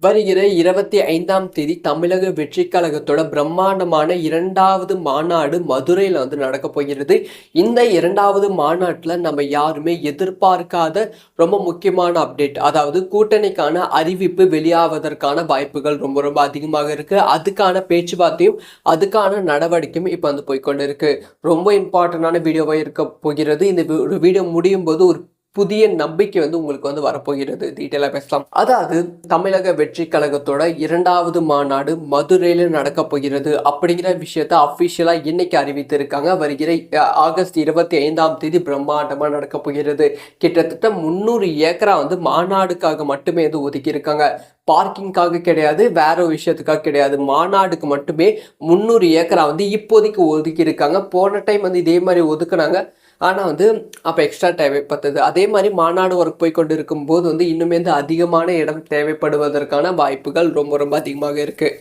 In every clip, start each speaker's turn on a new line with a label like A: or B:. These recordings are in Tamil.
A: வருகிற இருபத்தி ஐந்தாம் தேதி தமிழக வெற்றி கழகத்தோட பிரம்மாண்டமான இரண்டாவது மாநாடு மதுரையில் வந்து நடக்க போகிறது. இந்த இரண்டாவது மாநாட்டில் நம்ம யாருமே எதிர்பார்க்காத ரொம்ப முக்கியமான அப்டேட் அதாவது கூட்டணிக்கான அறிவிப்பு வெளியாவதற்கான வாய்ப்புகள் ரொம்ப ரொம்ப அதிகமாக இருக்கு. அதுக்கான பேச்சுவார்த்தையும் அதுக்கான நடவடிக்கையும் இப்போ வந்து போய்க்கொண்டு இருக்கு ரொம்ப இம்பார்ட்டண்டான வீடியோவாக இருக்க போகிறது. இந்த வீடியோ முடியும் போது ஒரு புதிய நம்பிக்கை வந்து உங்களுக்கு வந்து வரப்போகிறது. டீட்டெயிலாக பேசலாம். அதாவது தமிழக வெற்றி கழகத்தோட இரண்டாவது மாநாடு மதுரையில் நடக்க போகிறது அப்படிங்கிற விஷயத்த அஃபிஷியலாக இன்னைக்கு அறிவித்திருக்காங்க. வருகிற ஆகஸ்ட் இருபத்தி ஐந்தாம் தேதி பிரம்மாண்டமாக நடக்க போகிறது. கிட்டத்தட்ட முந்நூறு ஏக்கரா வந்து மாநாடுக்காக மட்டுமே வந்து ஒதுக்கியிருக்காங்க. பார்க்கிங்காக கிடையாது வேற விஷயத்துக்காக கிடையாது. மாநாடுக்கு மட்டுமே முந்நூறு ஏக்கரா வந்து இப்போதைக்கு ஒதுக்கியிருக்காங்க. போன டைம் வந்து இதே மாதிரி ஒதுக்குனாங்க. ஆனால் வந்து அப்போ எக்ஸ்ட்ரா தேவைப்பட்டது. அதே மாதிரி மாநாடு ஒர்க் போய் கொண்டு இருக்கும்போது வந்து இன்னுமே வந்து அதிகமான இடம் தேவைப்படுவதற்கான வாய்ப்புகள் ரொம்ப ரொம்ப அதிகமாக இருக்குது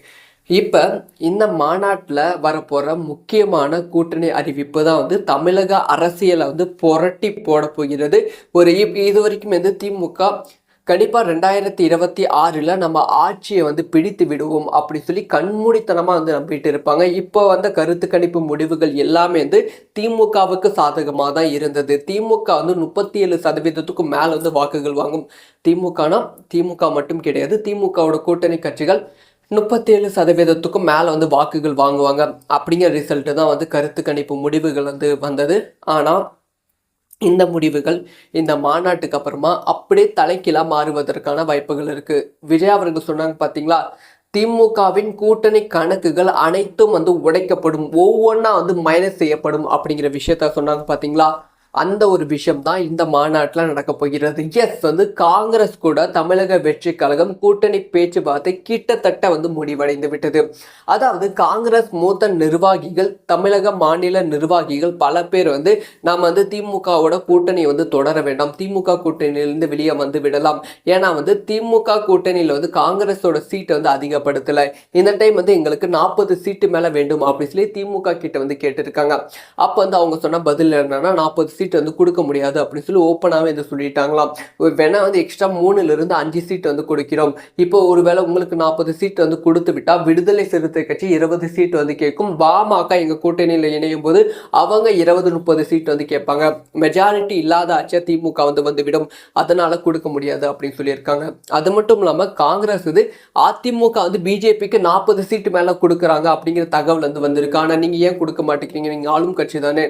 A: இப்போ இந்த மாநாட்டில் வரப்போகிற முக்கியமான கூட்டணி அறிவிப்பு தான் வந்து தமிழக அரசியலை வந்து புரட்டி போட போகிறது. ஒரு இது வரைக்கும் வந்து திமுக கண்டிப்பாக ரெண்டாயிரத்தி இருபத்தி ஆறில் நம்ம ஆட்சியை வந்து பிடித்து விடுவோம் அப்படி சொல்லி கண்மூடித்தனமாக வந்து நம்பிட்டு இருப்பாங்க. இப்போ வந்த கருத்து கணிப்பு முடிவுகள் எல்லாமே வந்து திமுகவுக்கு சாதகமாக தான் இருந்தது. திமுக வந்து முப்பத்தி ஏழு சதவீதத்துக்கும் மேலே வந்து வாக்குகள் வாங்கும் திமுகனா? திமுக மட்டும் கிடையாது. திமுகவோட கூட்டணி கட்சிகள் முப்பத்தேழு சதவீதத்துக்கும் மேலே வந்து வாக்குகள் வாங்குவாங்க. அப்படிங்கிற ரிசல்ட்டு தான் வந்து கருத்து கணிப்பு முடிவுகள் வந்து வந்தது. ஆனால் இந்த முடிவுகள் இந்த மாநாட்டுக்கு அப்புறமா அப்படியே தலைக்கீழாக மாறுவதற்கான வாய்ப்புகள் இருக்குது விஜய் அவர்கள் சொன்னாங்க பார்த்தீங்களா திமுகவின் கூட்டணி கணக்குகள் அனைத்தும் வந்து உடைக்கப்படும். ஒவ்வொன்றா வந்து மைனஸ் செய்யப்படும் அப்படிங்கிற விஷயத்த சொன்னாங்க பார்த்தீங்களா அந்த ஒரு விஷயம் தான் இந்த மாநாட்டில் நடக்க போகிறது. எஸ் வந்து காங்கிரஸ் கூட தமிழக வெற்றி கழகம் கூட்டணி பேச்சுவார்த்தை கிட்டத்தட்ட வந்து முடிவடைந்து விட்டது. அதாவது காங்கிரஸ் மூத்த நிர்வாகிகள் தமிழக மாநில நிர்வாகிகள் பல பேர் வந்து நாம் வந்து திமுகவோட கூட்டணி வந்து தொடர வேண்டாம். திமுக கூட்டணியிலிருந்து வெளியே வந்து விடலாம். ஏன்னா வந்து திமுக கூட்டணியில் வந்து காங்கிரஸோட சீட்டை வந்து அதிகப்படுத்தலை. இந்த டைம் வந்து எங்களுக்கு நாற்பது சீட்டு மேலே வேண்டும் அப்படின்னு சொல்லி திமுக கிட்ட வந்து கேட்டிருக்காங்க. அப்போ வந்து அவங்க சொன்ன பதில் என்னன்னா நாற்பது சீட் வந்து கொடுக்க முடியாது அப்படின்னு சொல்லி ஓப்பனாகவே இதை சொல்லிட்டாங்களாம். வேணால் வந்து எக்ஸ்ட்ரா மூணுலேருந்து அஞ்சு சீட் வந்து கொடுக்கிறோம். இப்போ ஒருவேளை உங்களுக்கு நாற்பது சீட் வந்து கொடுத்து விட்டால் விடுதலை சிறுத்தை கட்சி இருபது சீட் வந்து கேட்கும். பாமக எங்கள் கூட்டணியில் இணையும் போது அவங்க இருபது முப்பது சீட் வந்து கேட்பாங்க. மெஜாரிட்டி இல்லாத ஆட்சியா திமுக வந்து வந்து விடும் அதனால கொடுக்க முடியாது அப்படின்னு சொல்லியிருக்காங்க. அது மட்டும் இல்லாமல் காங்கிரஸ் இது அதிமுக வந்து பிஜேபிக்கு நாற்பது சீட்டு மேலே கொடுக்குறாங்க அப்படிங்கிற தகவல் வந்து வந்திருக்கு. ஆனால் நீங்கள் ஏன் கொடுக்க மாட்டேங்கிறீங்க? நீங்கள் ஆளும் கட்சி தானே.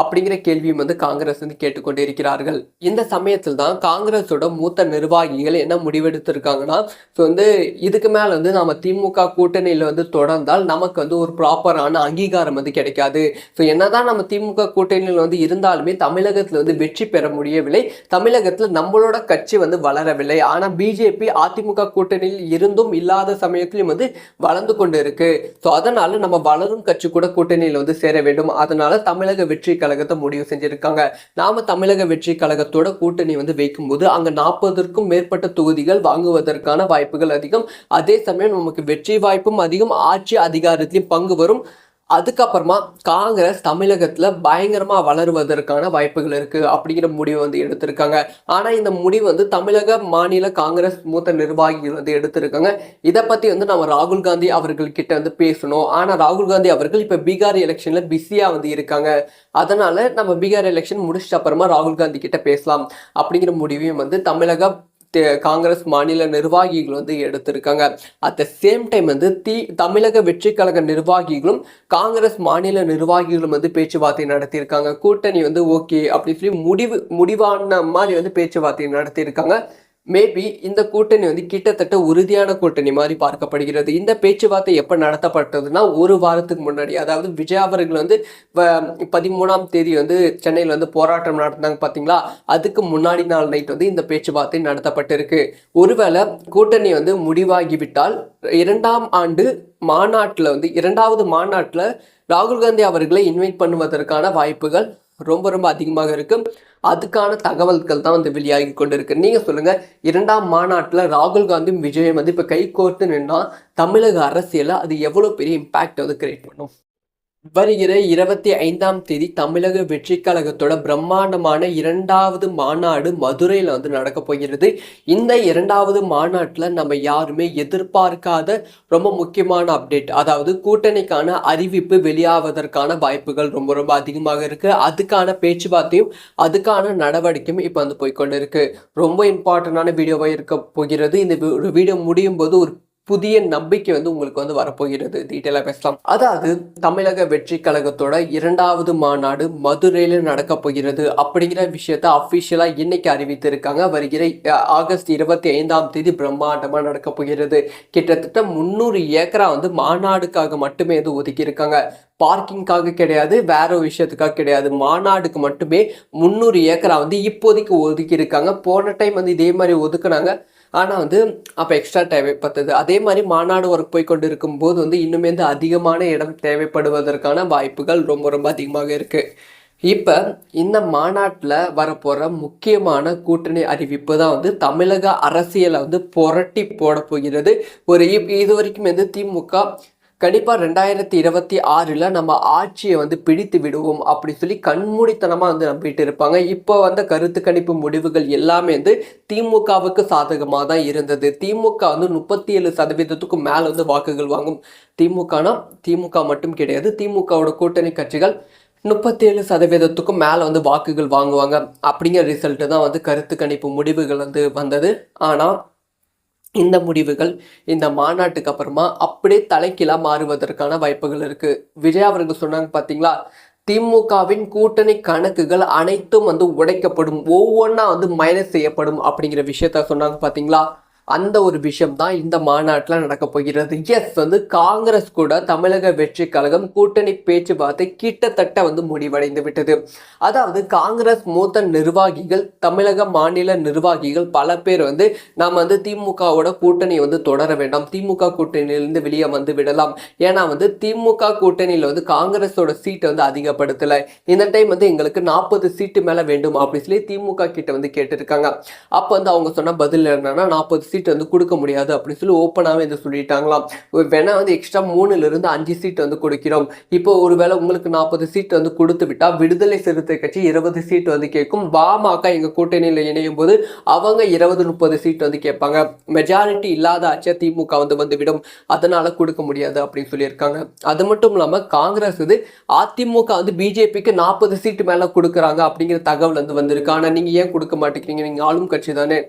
A: அப்படிங்கிற கேள்வியும் வந்து காங்கிரஸ் வந்து கேட்டுக்கொண்டு இருக்கிறார்கள். இந்த சமயத்தில் தான் காங்கிரஸோட மூத்த நிர்வாகிகள் என்ன முடிவெடுத்திருக்காங்கன்னா ஸோ வந்து இதுக்கு மேலே வந்து நம்ம திமுக கூட்டணியில் வந்து தொடர்ந்தால் நமக்கு வந்து ஒரு ப்ராப்பரான அங்கீகாரம் வந்து கிடைக்காது. ஸோ என்னதான் நம்ம திமுக கூட்டணியில் வந்து இருந்தாலுமே தமிழகத்தில் வந்து வெற்றி பெற முடியவில்லை. தமிழகத்தில் நம்மளோட கட்சி வந்து வளரவில்லை. ஆனால் பிஜேபி அதிமுக கூட்டணியில் இருந்தும் இல்லாத சமயத்திலையும் வந்து வளர்ந்து கொண்டு இருக்கு ஸோ அதனால நம்ம வளரும் கட்சி கூட கூட்டணியில் வந்து சேர வேண்டும். அதனால தமிழக வெற்றி கழகத்தை முடிவு செஞ்சிருக்காங்க. நாம தமிழக வெற்றி கழகத்தோட கூட்டணி வந்து வைக்கும்போது அங்க நாற்பதற்கும் மேற்பட்ட தொகுதிகள் வாங்குவதற்கான வாய்ப்புகள் அதிகம். அதே சமயம் நமக்கு வெற்றி வாய்ப்பும் அதிகம். ஆட்சி அதிகாரத்திலும் பங்கு வரும். அதுக்கப்புறமா காங்கிரஸ் தமிழகத்தில் பயங்கரமாக வளருவதற்கான வாய்ப்புகள் இருக்குது அப்படிங்கிற முடிவு வந்து எடுத்திருக்காங்க. ஆனால் இந்த முடிவு வந்து தமிழக மாநில காங்கிரஸ் மூத்த நிர்வாகிகள் வந்து எடுத்திருக்காங்க. இதை பற்றி வந்து நம்ம ராகுல் காந்தி அவர்கள் கிட்ட வந்து பேசணும். ஆனால் ராகுல் காந்தி அவர்கள் இப்போ பீகார் எலெக்ஷனில் பிஸியாக வந்து இருக்காங்க. அதனால் நம்ம பீகார் எலெக்ஷன் முடிச்சிட்ட அப்புறமா ராகுல் காந்தி கிட்ட பேசலாம் அப்படிங்கிற முடிவையும் வந்து தமிழக காங்கிரஸ் மாநில நிர்வாகிகள் வந்து எடுத்திருக்காங்க. அட் த சேம் டைம் வந்து தி தமிழக வெற்றி கழக நிர்வாகிகளும் காங்கிரஸ் மாநில நிர்வாகிகளும் வந்து பேச்சுவார்த்தை நடத்தியிருக்காங்க. கூட்டணி வந்து ஓகே அப்படி சொல்லி முடிவு முடிவான மாதிரி வந்து பேச்சுவார்த்தை நடத்தியிருக்காங்க. மேபி இந்த கூட்டணி வந்து கிட்டத்தட்ட உறுதியான கூட்டணி மாதிரி பார்க்கப்படுகிறது. இந்த பேச்சுவார்த்தை எப்போ நடத்தப்பட்டதுன்னா ஒரு வாரத்துக்கு முன்னாடி. அதாவது விஜய் அவர்கள் வந்து வ- பதிமூணாம் தேதி வந்து சென்னையில் வந்து போராட்டம் நடத்தினாங்க பார்த்தீங்களா அதுக்கு முன்னாடி நாள் நைட் வந்து இந்த பேச்சுவார்த்தை நடத்தப்பட்டிருக்கு. ஒருவேளை கூட்டணி வந்து முடிவாகிவிட்டால் இரண்டாம் ஆண்டு மாநாட்டில் வந்து இரண்டாவது மாநாட்டில் ராகுல் காந்தி அவர்களை இன்வைட் பண்ணுவதற்கான வாய்ப்புகள் ரொம்ப ரொம்ப அதிகமாக இருக்கு அதுக்கான தகவல்கள் தான் வந்து வெளியாகி கொண்டிருக்கு. நீங்க சொல்லுங்க இரண்டாம் மாநாட்டில் ராகுல் காந்தியும் விஜயம் வந்து இப்போ கை கோர்த்து நின்னா தமிழக அரசியலில் அது எவ்வளோ பெரிய இம்பாக்ட் வந்து கிரியேட் பண்ணும்? வருகிற இருபத்தி ஐந்தாம் தேதி தமிழக வெற்றி கழகத்தோட பிரம்மாண்டமான இரண்டாவது மாநாடு மதுரையில் வந்து நடக்க போகிறது. இந்த இரண்டாவது மாநாட்டில் நம்ம யாருமே எதிர்பார்க்காத ரொம்ப முக்கியமான அப்டேட் அதாவது கூட்டணிக்கான அறிவிப்பு வெளியாவதற்கான வாய்ப்புகள் ரொம்ப ரொம்ப அதிகமாக இருக்கு. அதுக்கான பேச்சுவார்த்தையும் அதுக்கான நடவடிக்கையும் இப்போ வந்து போய்க்கொண்டு இருக்கு ரொம்ப இம்பார்ட்டண்டான வீடியோவாக இருக்க போகிறது. இந்த வீடியோ முடியும் போது ஒரு புதிய நம்பிக்கை வந்து உங்களுக்கு வந்து வரப்போகிறது. டீட்டெயிலாக பேசலாம். அதாவது தமிழக வெற்றி கழகத்தோட இரண்டாவது மாநாடு மதுரையில் நடக்க போகிறது அப்படிங்கிற விஷயத்த அஃபிஷியலாக இன்னைக்கு அறிவித்திருக்காங்க. வருகிற ஆகஸ்ட் இருபத்தி ஐந்தாம் தேதி பிரம்மாண்டமாக நடக்க போகிறது. கிட்டத்தட்ட முந்நூறு ஏக்கரா வந்து மாநாடுக்காக மட்டுமே வந்து ஒதுக்கியிருக்காங்க பார்க்கிங்காக கிடையாது வேற விஷயத்துக்காக கிடையாது. மாநாடுக்கு மட்டுமே முந்நூறு ஏக்கரா வந்து இப்போதைக்கு ஒதுக்கியிருக்காங்க போன டைம் வந்து இதே மாதிரி ஒதுக்குனாங்க. ஆனால் வந்து அப்போ எக்ஸ்ட்ரா தேவைப்பட்டது. அதே மாதிரி மாநாடு ஒர்க் போய் கொண்டு இருக்கும்போது வந்து இன்னுமே வந்து அதிகமான இடம் தேவைப்படுவதற்கான வாய்ப்புகள் ரொம்ப ரொம்ப அதிகமாக இருக்குது இப்போ இந்த மாநாட்டில் வரப்போகிற முக்கியமான கூட்டணி அறிவிப்பு தான் வந்து தமிழக அரசியலை வந்து புரட்டி போட போகிறது. ஒரு இது வரைக்கும் வந்து திமுக கண்டிப்பாக ரெண்டாயிரத்தி இருபத்தி ஆறில் நம்ம ஆட்சியை வந்து பிடித்து விடுவோம் அப்படி சொல்லி கண்மூடித்தனமாக வந்து நம்பிட்டு இருப்பாங்க. இப்போ வந்த கருத்து கணிப்பு முடிவுகள் எல்லாமே வந்து திமுகவுக்கு சாதகமாக தான் இருந்தது. திமுக வந்து முப்பத்தி ஏழு சதவீதத்துக்கும் மேலே வந்து வாக்குகள் வாங்கும் திமுகனா? திமுக மட்டும் கிடையாது. திமுகவோட கூட்டணி கட்சிகள் முப்பத்தேழு சதவீதத்துக்கும் மேலே வந்து வாக்குகள் வாங்குவாங்க. அப்படிங்கிற ரிசல்ட்டு தான் வந்து கருத்து கணிப்பு முடிவுகள் வந்து வந்தது. ஆனால் இந்த முடிவுகள் இந்த மாநாட்டுக்கு அப்புறமா அப்படியே தலைக்கீழாக மாறுவதற்கான வாய்ப்புகள் இருக்கு. விஜய் அவர்கள் சொன்னாங்க பார்த்தீங்களா திமுகவின் கூட்டணி கணக்குகள் அனைத்தும் வந்து உடைக்கப்படும். ஒவ்வொன்றா வந்து மைனஸ் செய்யப்படும் அப்படிங்கிற விஷயத்த சொன்னாங்க பார்த்தீங்களா அந்த ஒரு விஷயம் தான் இந்த மாநாட்டில் நடக்க போகிறது. எஸ் வந்து காங்கிரஸ் கூட தமிழக வெற்றி கழகம் கூட்டணி பேச்சுவார்த்தை கிட்டத்தட்ட வந்து முடிவடைந்து விட்டது. அதாவது காங்கிரஸ் மூத்த நிர்வாகிகள் தமிழக மாநில நிர்வாகிகள் பல பேர் வந்து நாம் வந்து திமுகவோட கூட்டணி வந்து தொடர வேண்டாம். திமுக கூட்டணியிலிருந்து வெளியே வந்து விடலாம். ஏன்னா வந்து திமுக கூட்டணியில் வந்து காங்கிரஸோட சீட்டை வந்து அதிகப்படுத்தலை. இந்த டைம் வந்து எங்களுக்கு நாற்பது சீட்டு மேலே வேண்டும் அப்படின்னு சொல்லி திமுக கிட்ட வந்து கேட்டிருக்காங்க. அப்போ வந்து அவங்க சொன்ன பதில் என்னன்னா நாற்பது சீட் வந்து கொடுக்க முடியாது அப்படின்னு சொல்லி ஓப்பனாகவே இதை சொல்லிட்டாங்களாம். வேணால் வந்து எக்ஸ்ட்ரா மூணுலேருந்து அஞ்சு சீட் வந்து கொடுக்கிறோம். இப்போ ஒருவேளை உங்களுக்கு நாற்பது சீட் வந்து கொடுத்து விட்டால் விடுதலை சிறுத்தை கட்சி இருபது சீட் வந்து கேட்கும். பாமக எங்கள் கூட்டணியில் இணையும் போது அவங்க இருபது முப்பது சீட் வந்து கேட்பாங்க. மெஜாரிட்டி இல்லாத ஆட்சியா திமுக வந்து வந்துவிடும். அதனால் கொடுக்க முடியாது அப்படின்னு சொல்லியிருக்காங்க. அது மட்டும் இல்லாமல் காங்கிரஸ் இது அதிமுக வந்து பிஜேபிக்கு நாற்பது சீட்டு மேலே கொடுக்குறாங்க அப்படிங்கிற தகவல் வந்து வந்திருக்கு. ஆனால் நீங்கள் ஏன் கொடுக்க மாட்டேங்கிறீங்க? நீங்கள் ஆளும் கட்சி தானே.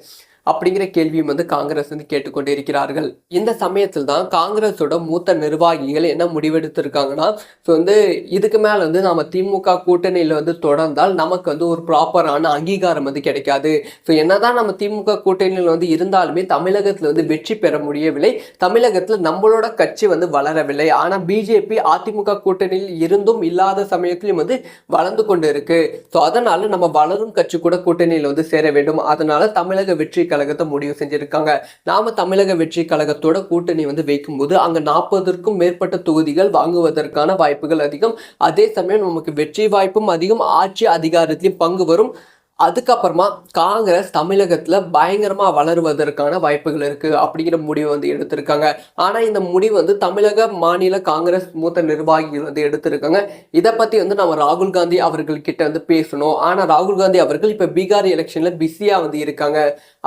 A: அப்படிங்கிற கேள்வியும் வந்து காங்கிரஸ் வந்து கேட்டுக்கொண்டு இருக்கிறார்கள். இந்த சமயத்தில் தான் காங்கிரஸோட மூத்த நிர்வாகிகள் என்ன முடிவெடுத்திருக்காங்கன்னா ஸோ வந்து இதுக்கு மேலே வந்து நம்ம திமுக கூட்டணியில் வந்து தொடர்ந்தால் நமக்கு வந்து ஒரு ப்ராப்பரான அங்கீகாரம் வந்து கிடைக்காது. ஸோ என்னதான் நம்ம திமுக கூட்டணியில் வந்து இருந்தாலுமே தமிழகத்தில் வந்து வெற்றி பெற முடியவில்லை. தமிழகத்தில் நம்மளோட கட்சி வந்து வளரவில்லை. ஆனால் பிஜேபி அதிமுக கூட்டணியில் இருந்தும் இல்லாத சமயத்திலும் வந்து வளர்ந்து கொண்டு இருக்கு ஸோ அதனால நம்ம வளரும் கட்சி கூட கூட்டணியில் வந்து சேர வேண்டும். அதனால தமிழக வெற்றி கழகத்தை முடிவு செஞ்சிருக்காங்க. நாம தமிழக வெற்றி கழகத்தோட கூட்டணி வந்து வைக்கும்போது அங்க நாற்பதற்கும் மேற்பட்ட தொகுதிகள் வாங்குவதற்கான வாய்ப்புகள் அதிகம். அதே சமயம் நமக்கு வெற்றி வாய்ப்பும் அதிகம். ஆட்சி அதிகாரத்திலும் பங்கு வரும். அதுக்கப்புறமா காங்கிரஸ் தமிழகத்தில் பயங்கரமாக வளருவதற்கான வாய்ப்புகள் இருக்குது அப்படிங்கிற முடிவு வந்து எடுத்திருக்காங்க. ஆனால் இந்த முடிவு வந்து தமிழக மாநில காங்கிரஸ் மூத்த நிர்வாகிகள் வந்து எடுத்திருக்காங்க. இதை பற்றி வந்து நம்ம ராகுல் காந்தி அவர்கள்கிட்ட வந்து பேசணும். ஆனால் ராகுல் காந்தி அவர்கள் இப்போ பீகார் எலெக்ஷனில் பிஸியாக வந்து இருக்காங்க.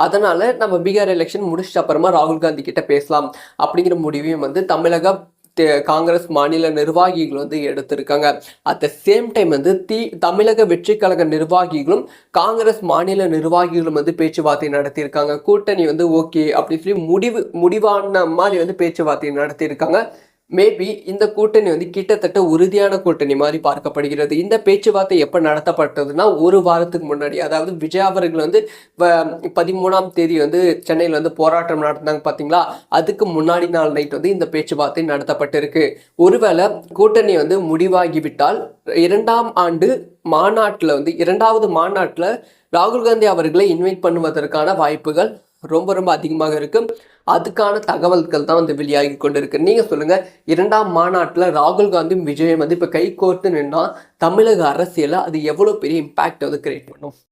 A: அதனால் நம்ம பீகார் எலெக்ஷன் முடிச்சிட்ட அப்புறமா ராகுல் காந்தி கிட்ட பேசலாம் அப்படிங்கிற முடிவையும் வந்து தமிழக காங்கிரஸ் மாநில நிர்வாகிகள் வந்து எடுத்திருக்காங்க. அட் த சேம் டைம் வந்து தி தமிழக வெற்றி கழக நிர்வாகிகளும் காங்கிரஸ் மாநில நிர்வாகிகளும் வந்து பேச்சுவார்த்தை நடத்தியிருக்காங்க. கூட்டணி வந்து ஓகே அப்படின்னு சொல்லி முடிவு முடிவான மாதிரி வந்து பேச்சுவார்த்தை நடத்தியிருக்காங்க. மேபி இந்த கூட்டணி வந்து கிட்டத்தட்ட உறுதியான கூட்டணி மாதிரி பார்க்கப்படுகிறது. இந்த பேச்சுவார்த்தை எப்போ நடத்தப்பட்டதுன்னா ஒரு வாரத்துக்கு முன்னாடி. அதாவது விஜய் அவர்கள் வந்து பதிமூணாம் தேதி வந்து சென்னையில் வந்து போராட்டம் நடந்தாங்க பார்த்தீங்களா அதுக்கு முன்னாடி நாள் நைட் வந்து இந்த பேச்சுவார்த்தை நடத்தப்பட்டிருக்கு. ஒருவேளை கூட்டணி வந்து முடிவாகிவிட்டால் இரண்டாம் ஆண்டு மாநாட்டில் வந்து இரண்டாவது மாநாட்டில் ராகுல் காந்தி அவர்களை இன்வைட் பண்ணுவதற்கான வாய்ப்புகள் ரொம்ப ரொம்ப அதிகமாக இருக்குது அதுக்கான தகவல்கள் தான் வந்து வெளியாகி கொண்டு இருக்கு நீங்கள் சொல்லுங்கள் இரண்டாம் மாநாட்டில் ராகுல் காந்தியும் விஜயம் வந்து இப்போ கை கோர்த்து நின்னா தமிழக அரசியலில் அது எவ்வளோ பெரிய இம்பேக்ட் வந்து கிரியேட் பண்ணும்?